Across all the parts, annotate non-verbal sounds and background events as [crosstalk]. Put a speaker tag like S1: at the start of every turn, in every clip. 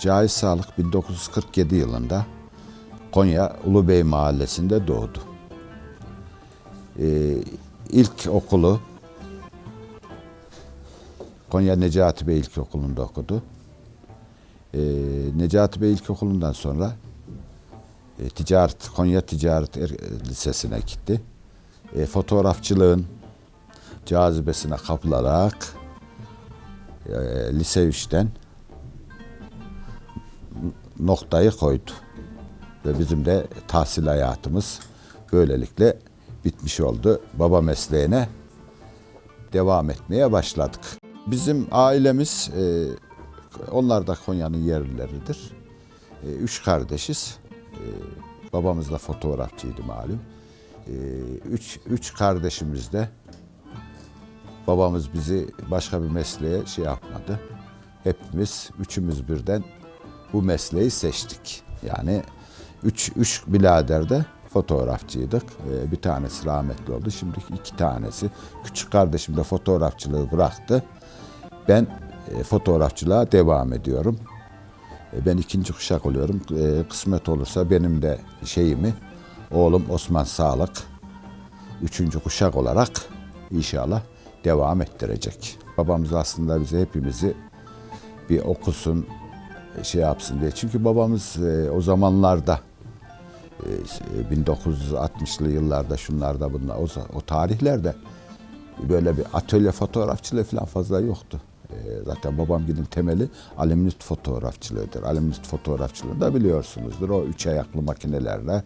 S1: Cahit Sağlık 1947 yılında Konya Ulubey Mahallesi'nde doğdu. Ee, ilk okulu Konya Necati Bey İlkokulu'nda okudu. Ee, Necati Bey İlkokulu'ndan sonra e, ticaret Konya Ticaret Er- Lisesi'ne gitti. E, fotoğrafçılığın cazibesine kapılarak e, lise 3'ten noktayı koydu. Ve bizim de tahsil hayatımız böylelikle bitmiş oldu. Baba mesleğine devam etmeye başladık. Bizim ailemiz, e, onlar da Konya'nın yerlileridir. E, üç kardeşiz. E, babamız da fotoğrafçıydı malum. Üç, üç kardeşimiz de babamız bizi başka bir mesleğe şey yapmadı. Hepimiz, üçümüz birden bu mesleği seçtik. Yani üç, üç birader de fotoğrafçıydık. Ee, bir tanesi rahmetli oldu. Şimdi iki tanesi. Küçük kardeşim de fotoğrafçılığı bıraktı. Ben e, fotoğrafçılığa devam ediyorum. E, ben ikinci kuşak oluyorum. E, kısmet olursa benim de şeyimi oğlum Osman Sağlık üçüncü kuşak olarak inşallah devam ettirecek. Babamız aslında bize hepimizi bir okusun, şey yapsın diye. Çünkü babamız e, o zamanlarda e, 1960'lı yıllarda şunlarda bunlar o, o tarihlerde böyle bir atölye fotoğrafçılığı falan fazla yoktu. E, zaten babam gidin temeli alüminit fotoğrafçılığıdır. Alüminit fotoğrafçılığı da biliyorsunuzdur. O üç ayaklı makinelerle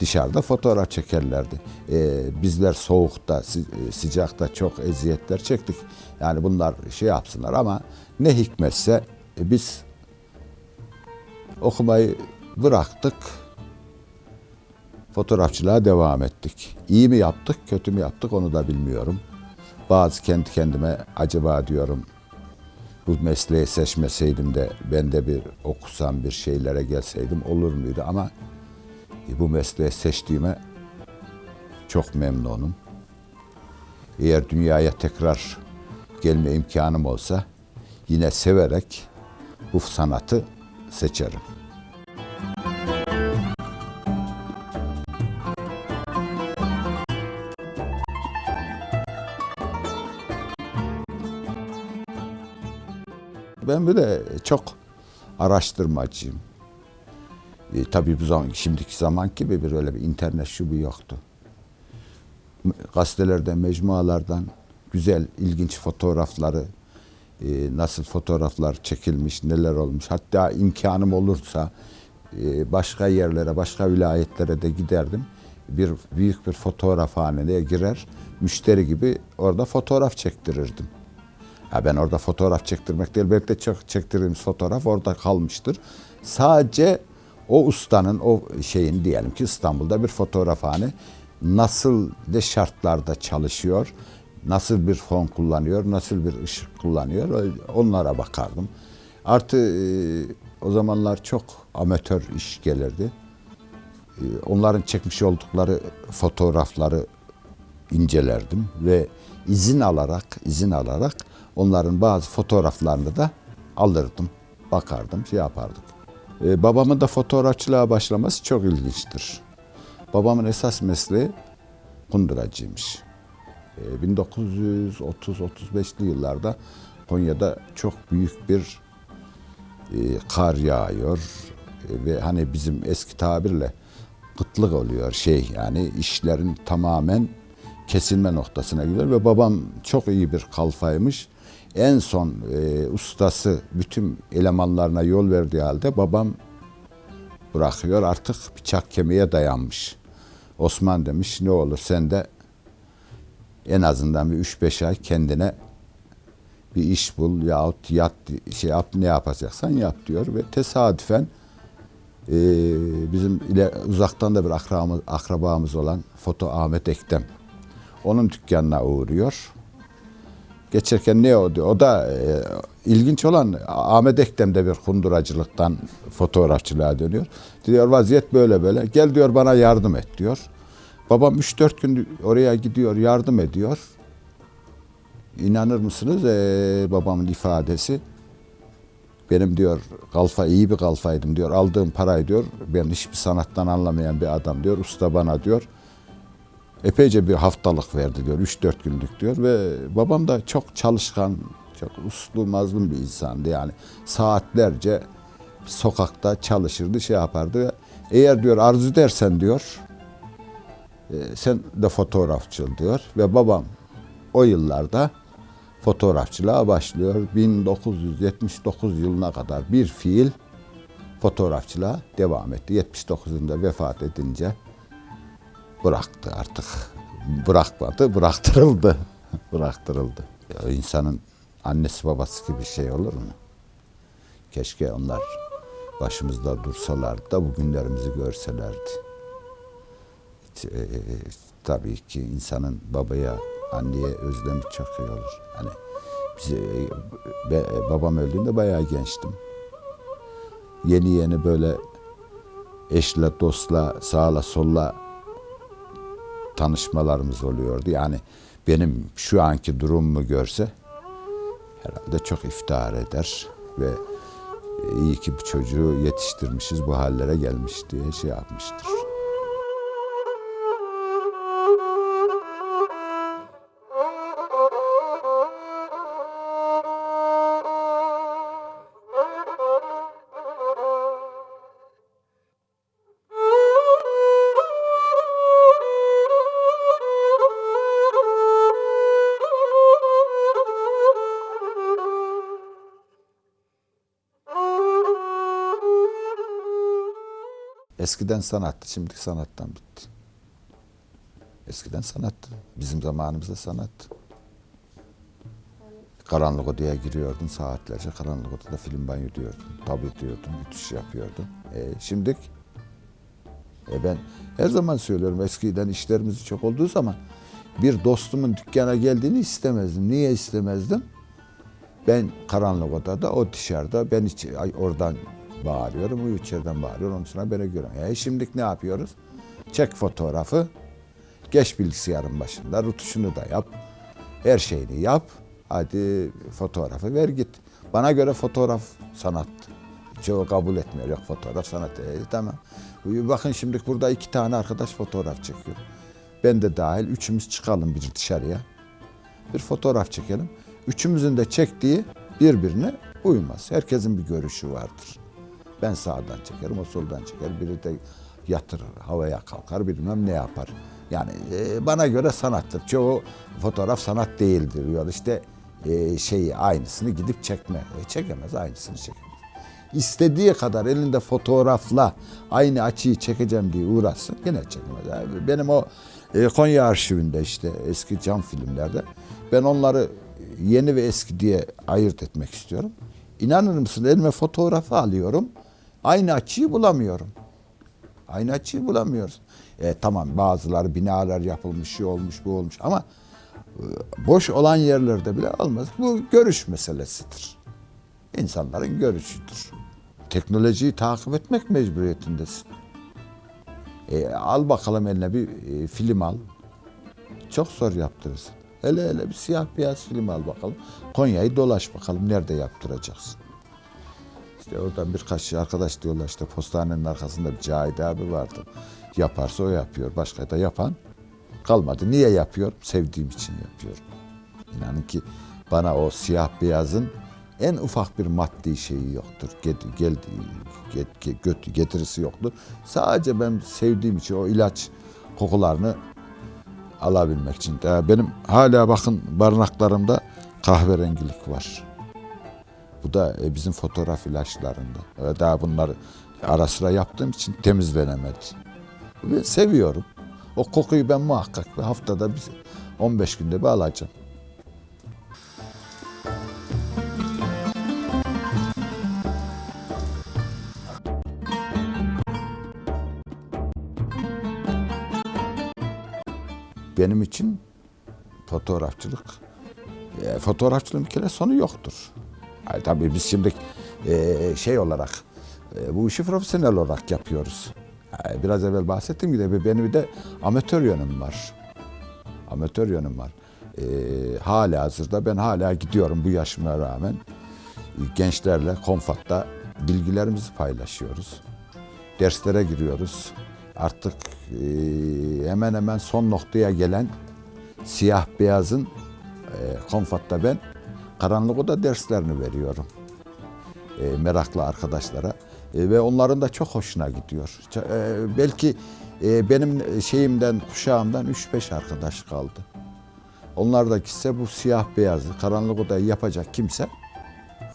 S1: dışarıda fotoğraf çekerlerdi. E, bizler soğukta, sı- e, sıcakta çok eziyetler çektik. Yani bunlar şey yapsınlar ama ne hikmetse e, biz okumayı bıraktık. Fotoğrafçılığa devam ettik. İyi mi yaptık, kötü mü yaptık onu da bilmiyorum. Bazı kendi kendime acaba diyorum bu mesleği seçmeseydim de ben de bir okusam bir şeylere gelseydim olur muydu ama bu mesleği seçtiğime çok memnunum. Eğer dünyaya tekrar gelme imkanım olsa yine severek bu sanatı seçerim. Ben bir de çok araştırmacıyım. E, tabii bu zaman şimdiki zaman gibi bir öyle bir internet şu bu yoktu. Gazetelerden, mecmualardan güzel, ilginç fotoğrafları, e, nasıl fotoğraflar çekilmiş, neler olmuş. Hatta imkanım olursa e, başka yerlere, başka vilayetlere de giderdim. Bir büyük bir fotoğrafhaneye girer, müşteri gibi orada fotoğraf çektirirdim. Ha ben orada fotoğraf çektirmek değil, belki de çektirdiğimiz fotoğraf orada kalmıştır. Sadece o ustanın, o şeyin diyelim ki İstanbul'da bir fotoğrafhane nasıl ne şartlarda çalışıyor, nasıl bir fon kullanıyor, nasıl bir ışık kullanıyor onlara bakardım. Artı e, o zamanlar çok amatör iş gelirdi. E, Onların çekmiş oldukları fotoğrafları incelerdim ve izin alarak izin alarak onların bazı fotoğraflarını da alırdım, bakardım, şey yapardık. Ee, babamın da fotoğrafçılığa başlaması çok ilginçtir. Babamın esas mesleği kunduracıymış. Ee, 1930-35'li yıllarda Konya'da çok büyük bir e, kar yağıyor E, ve hani bizim eski tabirle kıtlık oluyor şey yani işlerin tamamen kesilme noktasına gidiyor ve babam çok iyi bir kalfaymış. En son e, ustası bütün elemanlarına yol verdiği halde babam bırakıyor artık bıçak kemiğe dayanmış. Osman demiş ne olur sen de en azından bir 3-5 ay kendine bir iş bul yahut yat şey yap ne yapacaksan yap diyor ve tesadüfen e, bizim ile uzaktan da bir akrabamız, akrabamız olan Foto Ahmet Ektem onun dükkanına uğruyor. Geçerken ne o diyor. O da e, ilginç olan Ahmet Ektem de bir kunduracılıktan fotoğrafçılığa dönüyor. Diyor vaziyet böyle böyle. Gel diyor bana yardım et diyor. Babam 3-4 gün oraya gidiyor yardım ediyor. İnanır mısınız e, babamın ifadesi? Benim diyor kalfa iyi bir kalfaydım diyor. Aldığım parayı diyor ben hiçbir sanattan anlamayan bir adam diyor. Usta bana diyor epeyce bir haftalık verdi diyor. 3-4 günlük diyor ve babam da çok çalışkan, çok uslu mazlum bir insandı. Yani saatlerce sokakta çalışırdı, şey yapardı. Eğer diyor arzu edersen diyor sen de fotoğrafçıl diyor ve babam o yıllarda fotoğrafçılığa başlıyor. 1979 yılına kadar bir fiil fotoğrafçılığa devam etti. 79 yılında vefat edince bıraktı artık. Bırakmadı, bıraktırıldı. [laughs] bıraktırıldı. Ya insanın annesi babası gibi şey olur mu? Keşke onlar başımızda dursalardı da bugünlerimizi görselerdi. Hiç, e, tabii ki insanın babaya, anneye özlemi çok iyi olur. Hani bize, be, babam öldüğünde bayağı gençtim. Yeni yeni böyle eşle, dostla, sağla, solla tanışmalarımız oluyordu. Yani benim şu anki durumumu görse herhalde çok iftihar eder ve iyi ki bu çocuğu yetiştirmişiz bu hallere gelmiş diye şey yapmıştır. Eskiden sanattı, şimdi sanattan bitti. Eskiden sanattı. Bizim zamanımızda sanat. Karanlık odaya giriyordun saatlerce. Karanlık odada film banyo diyordun. Tabi diyordun, ütüş yapıyordun. E, şimdi e ben her zaman söylüyorum eskiden işlerimiz çok olduğu zaman bir dostumun dükkana geldiğini istemezdim. Niye istemezdim? Ben karanlık odada, o dışarıda. Ben iç, ay, oradan bağırıyorum, o içeriden bağırıyor. Ondan sonra beni görüyorum. E şimdi ne yapıyoruz? Çek fotoğrafı, geç bilgisayarın başında, rutuşunu da yap. Her şeyini yap. Hadi fotoğrafı ver git. Bana göre fotoğraf sanat. Çoğu kabul etmiyor. Yok fotoğraf sanat. E, tamam. Bakın şimdi burada iki tane arkadaş fotoğraf çekiyor. Ben de dahil üçümüz çıkalım bir dışarıya. Bir fotoğraf çekelim. Üçümüzün de çektiği birbirine uymaz. Herkesin bir görüşü vardır. Ben sağdan çekerim, o soldan çeker. Biri de yatırır, havaya kalkar, bilmem ne yapar. Yani e, bana göre sanattır. Çoğu fotoğraf sanat değildir diyor. İşte e, şeyi aynısını gidip çekme. E, çekemez, aynısını çekemez. İstediği kadar elinde fotoğrafla aynı açıyı çekeceğim diye uğraşsın yine çekemez. Yani benim o e, Konya arşivinde işte eski cam filmlerde ben onları yeni ve eski diye ayırt etmek istiyorum. İnanır mısın elime fotoğrafı alıyorum. Aynı açıyı bulamıyorum. Aynı açıyı bulamıyoruz. E, tamam bazıları binalar yapılmış, şey olmuş, bu olmuş ama e, boş olan yerlerde bile olmaz. Bu görüş meselesidir. İnsanların görüşüdür. Teknolojiyi takip etmek mecburiyetindesin. E, al bakalım eline bir e, film al. Çok zor yaptırırsın. Hele hele bir siyah beyaz film al bakalım. Konya'yı dolaş bakalım nerede yaptıracaksın. İşte oradan birkaç arkadaş diyorlar işte postanenin arkasında bir Cahit abi vardı. Yaparsa o yapıyor. Başka da yapan kalmadı. Niye yapıyor? Sevdiğim için yapıyorum. İnanın ki bana o siyah beyazın en ufak bir maddi şeyi yoktur. Get, gel, get, get, göt, getirisi yoktur. Sadece ben sevdiğim için o ilaç kokularını alabilmek için. Benim hala bakın barınaklarımda kahverengilik var. Bu da e, bizim fotoğraf ilaçlarında. Daha bunları ara sıra yaptığım için temizlenemedi. Ve seviyorum. O kokuyu ben muhakkak bir haftada bir 15 günde bir alacağım. Benim için fotoğrafçılık, e, fotoğrafçılığın bir kere sonu yoktur. Ay, tabii biz şimdi e, şey olarak e, bu işi profesyonel olarak yapıyoruz. Ay, biraz evvel bahsettiğim gibi benim bir de amatör yönüm var. Amatör yönüm var. E, hala hazırda ben hala gidiyorum bu yaşıma rağmen. gençlerle konfatta bilgilerimizi paylaşıyoruz. Derslere giriyoruz. Artık e, hemen hemen son noktaya gelen siyah beyazın e, konfatta ben karanlık oda derslerini veriyorum. E, meraklı arkadaşlara E, ve onların da çok hoşuna gidiyor. E, belki e, benim şeyimden kuşağımdan 3-5 arkadaş kaldı. Onlar da gitse bu siyah beyazı karanlık odayı yapacak kimse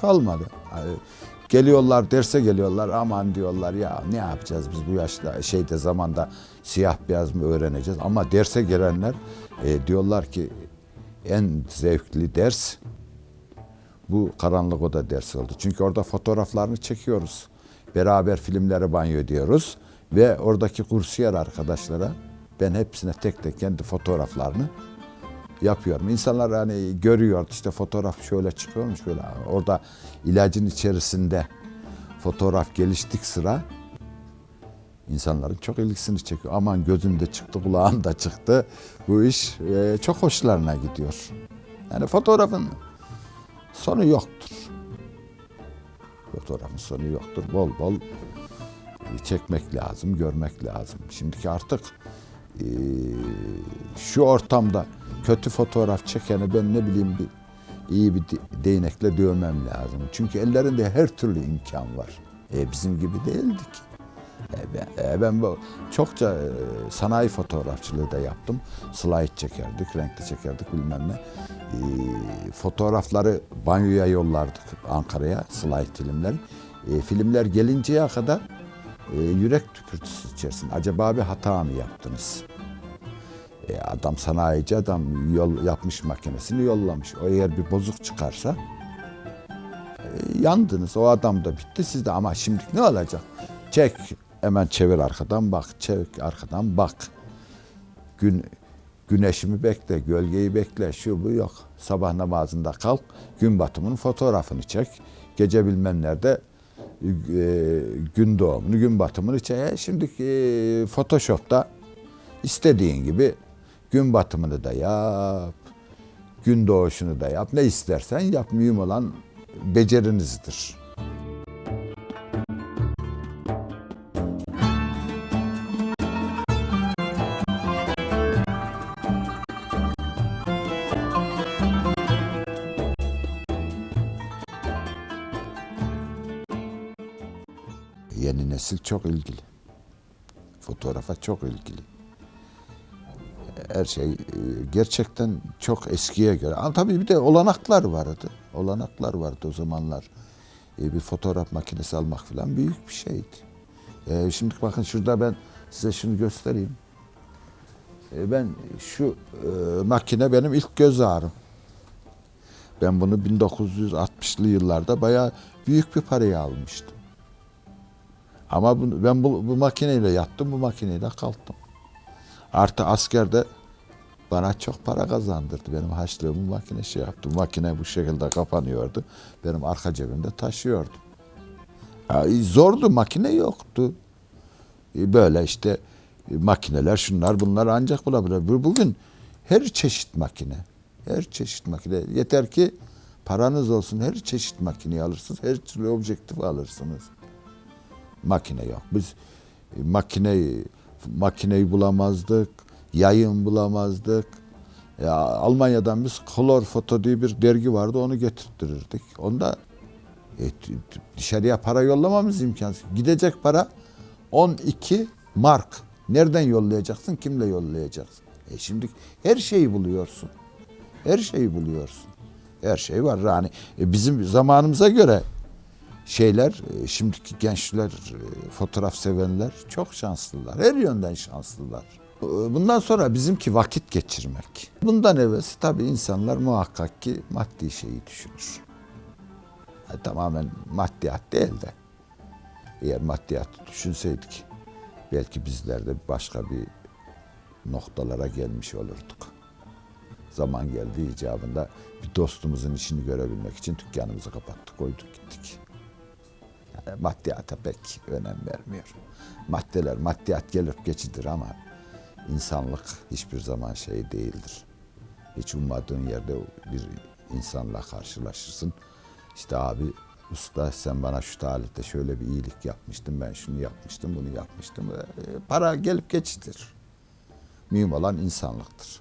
S1: kalmadı. Yani geliyorlar derse geliyorlar aman diyorlar ya ne yapacağız biz bu yaşta şeyde zamanda siyah beyaz mı öğreneceğiz ama derse gelenler e, diyorlar ki en zevkli ders bu karanlık oda dersi oldu. Çünkü orada fotoğraflarını çekiyoruz. Beraber filmlere banyo ediyoruz ve oradaki kursiyer arkadaşlara ben hepsine tek tek kendi fotoğraflarını yapıyorum. İnsanlar hani görüyor işte fotoğraf şöyle çıkıyormuş böyle. Orada ilacın içerisinde fotoğraf geliştik sıra insanların çok ilgisini çekiyor. Aman gözümde çıktı, kulağımda çıktı. Bu iş e, çok hoşlarına gidiyor. Yani fotoğrafın sonu yoktur. Fotoğrafın sonu yoktur. Bol bol çekmek lazım, görmek lazım. Şimdiki artık e, şu ortamda kötü fotoğraf çekeni ben ne bileyim bir iyi bir de- değnekle dövmem lazım. Çünkü ellerinde her türlü imkan var. E, bizim gibi değildik. E, e, ben bu çokça e, sanayi fotoğrafçılığı da yaptım. Slide çekerdik, renkli çekerdik bilmem ne. E, fotoğrafları banyoya yollardık Ankara'ya slide filmler. E, filmler gelinceye kadar e, yürek tükürtüsü içerisinde. Acaba bir hata mı yaptınız? E, adam sanayici adam yol yapmış makinesini yollamış. O eğer bir bozuk çıkarsa e, yandınız. O adam da bitti siz de ama şimdi ne olacak? Çek hemen çevir arkadan bak. Çevir arkadan bak. Gün güneşimi bekle, gölgeyi bekle, şu bu yok. Sabah namazında kalk, gün batımının fotoğrafını çek. Gece bilmem nerede e, gün doğumunu, gün batımını çek. E, şimdi e, Photoshop'ta istediğin gibi gün batımını da yap, gün doğuşunu da yap. Ne istersen yap. Mühim olan becerinizdir. Yeni nesil çok ilgili. Fotoğrafa çok ilgili. Her şey e, gerçekten çok eskiye göre. Ama tabii bir de olanaklar vardı. Olanaklar vardı o zamanlar. E, Bir fotoğraf makinesi almak falan büyük bir şeydi. E, Şimdi bakın şurada ben size şunu göstereyim. Ben şu makine benim ilk göz ağrım. Ben bunu 1960'lı yıllarda bayağı büyük bir paraya almıştım. Ama bu, ben bu, bu makineyle yattım, bu makineyle kalktım. Artı askerde bana çok para kazandırdı. Benim harçlığımı makine şey yaptı. Makine bu şekilde kapanıyordu. Benim arka cebimde taşıyordum. Ya, zordu, makine yoktu. E, Böyle işte e, makineler, şunlar bunlar ancak bulabilir. Bu- Bugün her çeşit makine, her çeşit makine. Yeter ki paranız olsun, her çeşit makineyi alırsınız, her türlü objektif alırsınız makine yok. Biz e, makineyi makineyi bulamazdık, yayın bulamazdık. Ya Almanya'dan biz Color Foto diye bir dergi vardı onu getirttirirdik. Onda e, dışarıya para yollamamız imkansız. Gidecek para 12 mark. Nereden yollayacaksın? Kimle yollayacaksın? E şimdi her şeyi buluyorsun. Her şeyi buluyorsun. Her şey var. Yani e, bizim zamanımıza göre şeyler, e, şimdiki gençler, e, fotoğraf sevenler çok şanslılar. Her yönden şanslılar. E, Bundan sonra bizimki vakit geçirmek. Bundan evvelsi tabii insanlar muhakkak ki maddi şeyi düşünür. Yani tamamen maddiyat değil de. Eğer maddiyatı düşünseydik belki bizler de başka bir noktalara gelmiş olurduk. Zaman geldi icabında bir dostumuzun işini görebilmek için dükkanımızı kapattık, koyduk gittik. Maddiyata pek önem vermiyor. Maddeler, maddiyat gelip geçidir ama insanlık hiçbir zaman şey değildir. Hiç ummadığın yerde bir insanla karşılaşırsın. İşte abi Usta sen bana şu tarihte şöyle bir iyilik yapmıştın, ben şunu yapmıştım, bunu yapmıştım. E, para gelip geçidir. Mühim olan insanlıktır.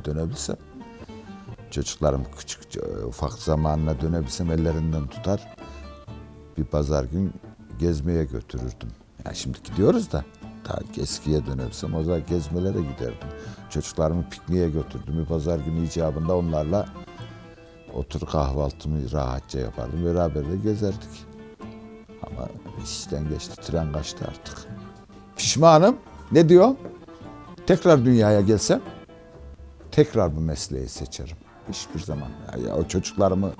S1: Günlere dönebilsem, çocuklarım küçük, ufak zamanına dönebilsem ellerinden tutar, bir pazar gün gezmeye götürürdüm. Ya şimdi gidiyoruz da ta eskiye dönebilsem o zaman gezmelere giderdim. Çocuklarımı pikniğe götürdüm. Bir pazar günü icabında onlarla otur kahvaltımı rahatça yapardım. Beraber de gezerdik. Ama işten geçti, tren kaçtı artık. Pişmanım. Ne diyor? Tekrar dünyaya gelsem tekrar bu mesleği seçerim. Hiçbir zaman. Ya, ya o çocuklarımı,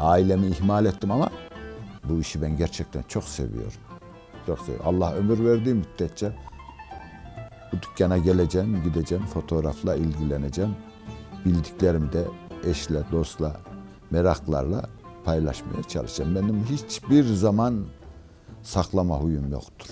S1: ailemi ihmal ettim ama bu işi ben gerçekten çok seviyorum. Çok seviyorum. Allah ömür verdiği müddetçe bu dükkana geleceğim, gideceğim, fotoğrafla ilgileneceğim. Bildiklerimi de eşle, dostla, meraklarla paylaşmaya çalışacağım. Benim hiçbir zaman saklama huyum yoktur.